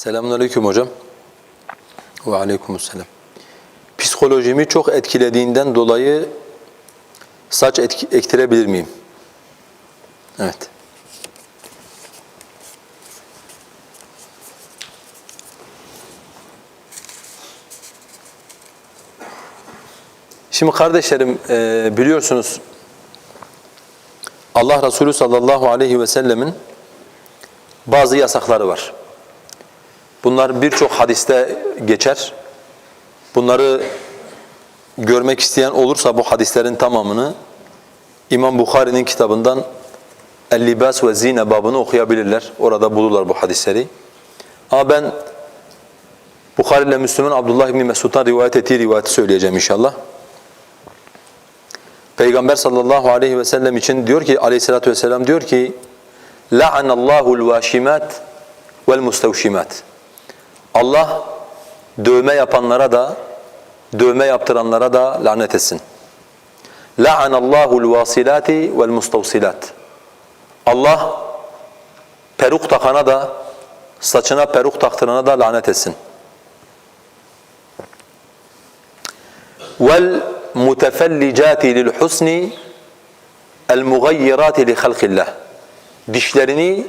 Selamünaleyküm hocam. Ve aleykümselam. Psikolojimi çok etkilediğinden dolayı saç etki, ektirebilir miyim? Evet. Şimdi kardeşlerim e, biliyorsunuz Allah Resulü sallallahu aleyhi ve sellemin bazı yasakları var. Bunlar birçok hadiste geçer. Bunları görmek isteyen olursa bu hadislerin tamamını İmam Bukhari'nin kitabından El-Libas ve Zine babını okuyabilirler. Orada bulurlar bu hadisleri. Ama ben Bukhari ile Müslüm'ün Abdullah İbni Mesud'dan rivayet ettiği rivayeti söyleyeceğim inşallah. Peygamber sallallahu aleyhi ve sellem için diyor ki aleyhissalatü vesselam diyor ki لَعَنَ اللّٰهُ الْوَاشِمَاتِ وَالْمُسْتَوْشِمَاتِ Allah dövme yapanlara da dövme yaptıranlara da lanet etsin. La'anallahu'l vasilati vel mustavsilat. Allah peruk takana da saçına peruk taktırana da lanet etsin. Vel mutefellicati lil husni el mugayyirati li halqillah. Dişlerini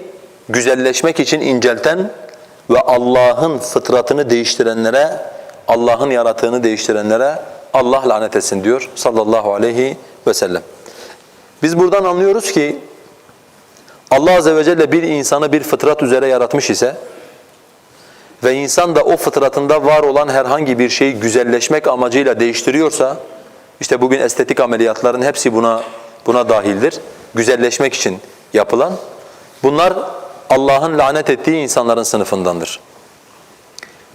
güzelleşmek için incelten ve Allah'ın fıtratını değiştirenlere, Allah'ın yarattığını değiştirenlere Allah lanet etsin diyor sallallahu aleyhi ve sellem. Biz buradan anlıyoruz ki Allah azze ve celle bir insanı bir fıtrat üzere yaratmış ise ve insan da o fıtratında var olan herhangi bir şeyi güzelleşmek amacıyla değiştiriyorsa işte bugün estetik ameliyatların hepsi buna buna dahildir. Güzelleşmek için yapılan. Bunlar Allah'ın lanet ettiği insanların sınıfındandır.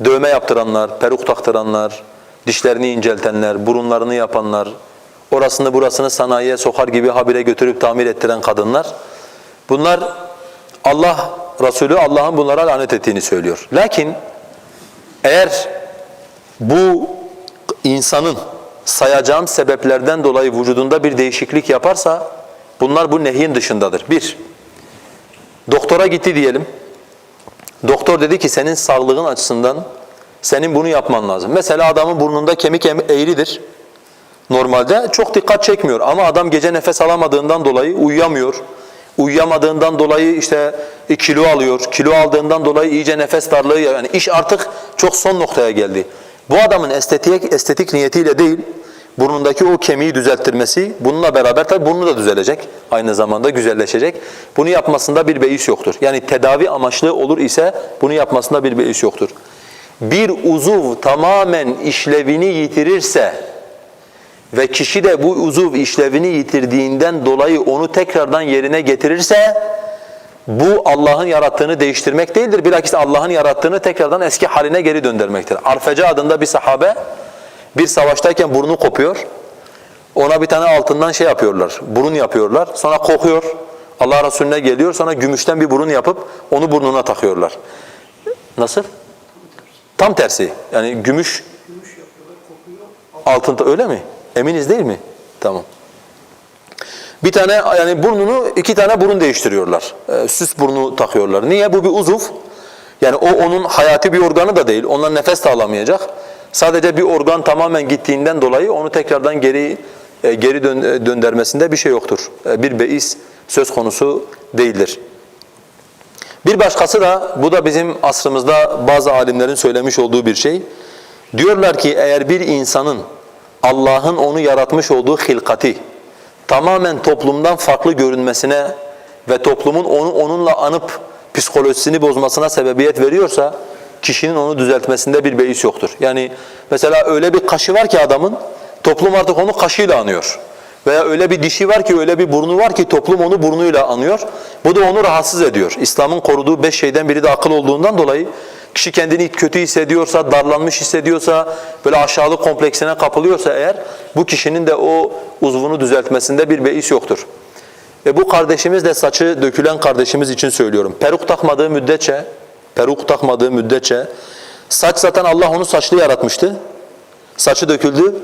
Dövme yaptıranlar, peruk taktıranlar, dişlerini inceltenler, burunlarını yapanlar, orasını burasını sanayiye sokar gibi habire götürüp tamir ettiren kadınlar. Bunlar Allah Resulü Allah'ın bunlara lanet ettiğini söylüyor. Lakin eğer bu insanın sayacağım sebeplerden dolayı vücudunda bir değişiklik yaparsa bunlar bu nehyin dışındadır. Bir, doktora gitti diyelim. Doktor dedi ki senin sağlığın açısından senin bunu yapman lazım. Mesela adamın burnunda kemik eğridir. Normalde çok dikkat çekmiyor ama adam gece nefes alamadığından dolayı uyuyamıyor. Uyuyamadığından dolayı işte kilo alıyor. Kilo aldığından dolayı iyice nefes darlığı yani iş artık çok son noktaya geldi. Bu adamın estetik estetik niyetiyle değil burnundaki o kemiği düzelttirmesi bununla beraber tabi burnu da düzelecek. Aynı zamanda güzelleşecek. Bunu yapmasında bir beis yoktur. Yani tedavi amaçlı olur ise bunu yapmasında bir beis yoktur. Bir uzuv tamamen işlevini yitirirse ve kişi de bu uzuv işlevini yitirdiğinden dolayı onu tekrardan yerine getirirse bu Allah'ın yarattığını değiştirmek değildir. Bilakis Allah'ın yarattığını tekrardan eski haline geri döndürmektir. Arfece adında bir sahabe bir savaştayken burnu kopuyor. Ona bir tane altından şey yapıyorlar, burun yapıyorlar. Sonra kokuyor. Allah Resulüne geliyor. Sonra gümüşten bir burun yapıp onu burnuna takıyorlar. Nasıl? Tam tersi. Yani gümüş altında öyle mi? Eminiz değil mi? Tamam. Bir tane yani burnunu iki tane burun değiştiriyorlar. Ee, süs burnu takıyorlar. Niye? Bu bir uzuv. Yani o onun hayati bir organı da değil. Ondan nefes de alamayacak. Sadece bir organ tamamen gittiğinden dolayı onu tekrardan geri e, geri dön, döndürmesinde bir şey yoktur. E, bir beis söz konusu değildir. Bir başkası da bu da bizim asrımızda bazı alimlerin söylemiş olduğu bir şey. Diyorlar ki eğer bir insanın Allah'ın onu yaratmış olduğu hilkati tamamen toplumdan farklı görünmesine ve toplumun onu onunla anıp psikolojisini bozmasına sebebiyet veriyorsa kişinin onu düzeltmesinde bir beis yoktur. Yani mesela öyle bir kaşı var ki adamın toplum artık onu kaşıyla anıyor. Veya öyle bir dişi var ki öyle bir burnu var ki toplum onu burnuyla anıyor. Bu da onu rahatsız ediyor. İslam'ın koruduğu beş şeyden biri de akıl olduğundan dolayı kişi kendini kötü hissediyorsa, darlanmış hissediyorsa, böyle aşağılık kompleksine kapılıyorsa eğer bu kişinin de o uzvunu düzeltmesinde bir beis yoktur. Ve bu kardeşimiz de saçı dökülen kardeşimiz için söylüyorum. Peruk takmadığı müddetçe, peruk takmadığı müddetçe saç zaten Allah onu saçlı yaratmıştı. Saçı döküldü.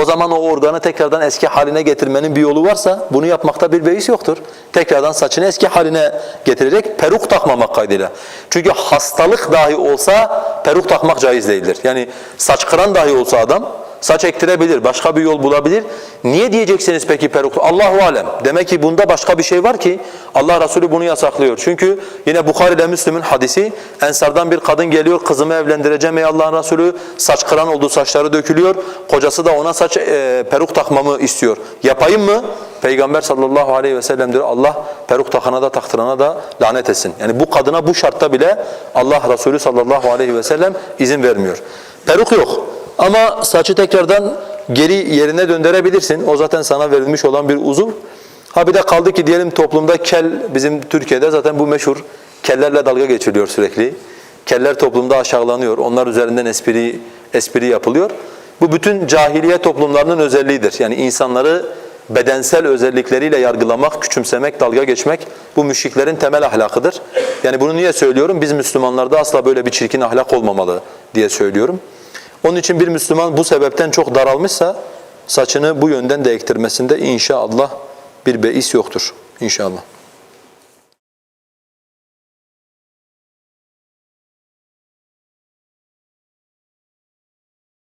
O zaman o organı tekrardan eski haline getirmenin bir yolu varsa bunu yapmakta bir beis yoktur. Tekrardan saçını eski haline getirecek peruk takmamak kaydıyla. Çünkü hastalık dahi olsa peruk takmak caiz değildir. Yani saç kıran dahi olsa adam saç ektirebilir, başka bir yol bulabilir. Niye diyeceksiniz peki peruk? Allahu alem. Demek ki bunda başka bir şey var ki Allah Resulü bunu yasaklıyor. Çünkü yine Bukhari ile Müslim'in hadisi Ensardan bir kadın geliyor, kızımı evlendireceğim ey Allah'ın Resulü. Saç kıran oldu, saçları dökülüyor. Kocası da ona saç e, peruk takmamı istiyor. Yapayım mı? Peygamber sallallahu aleyhi ve sellem diyor Allah peruk takana da taktırana da lanet etsin. Yani bu kadına bu şartta bile Allah Resulü sallallahu aleyhi ve sellem izin vermiyor. Peruk yok. Ama saçı tekrardan geri yerine döndürebilirsin. O zaten sana verilmiş olan bir uzuv. Ha bir de kaldı ki diyelim toplumda kel bizim Türkiye'de zaten bu meşhur kellerle dalga geçiliyor sürekli. Keller toplumda aşağılanıyor. Onlar üzerinden espri espri yapılıyor. Bu bütün cahiliye toplumlarının özelliğidir. Yani insanları bedensel özellikleriyle yargılamak, küçümsemek, dalga geçmek bu müşriklerin temel ahlakıdır. Yani bunu niye söylüyorum? Biz Müslümanlarda asla böyle bir çirkin ahlak olmamalı diye söylüyorum. Onun için bir Müslüman bu sebepten çok daralmışsa saçını bu yönden de ektirmesinde inşallah bir beis yoktur inşallah.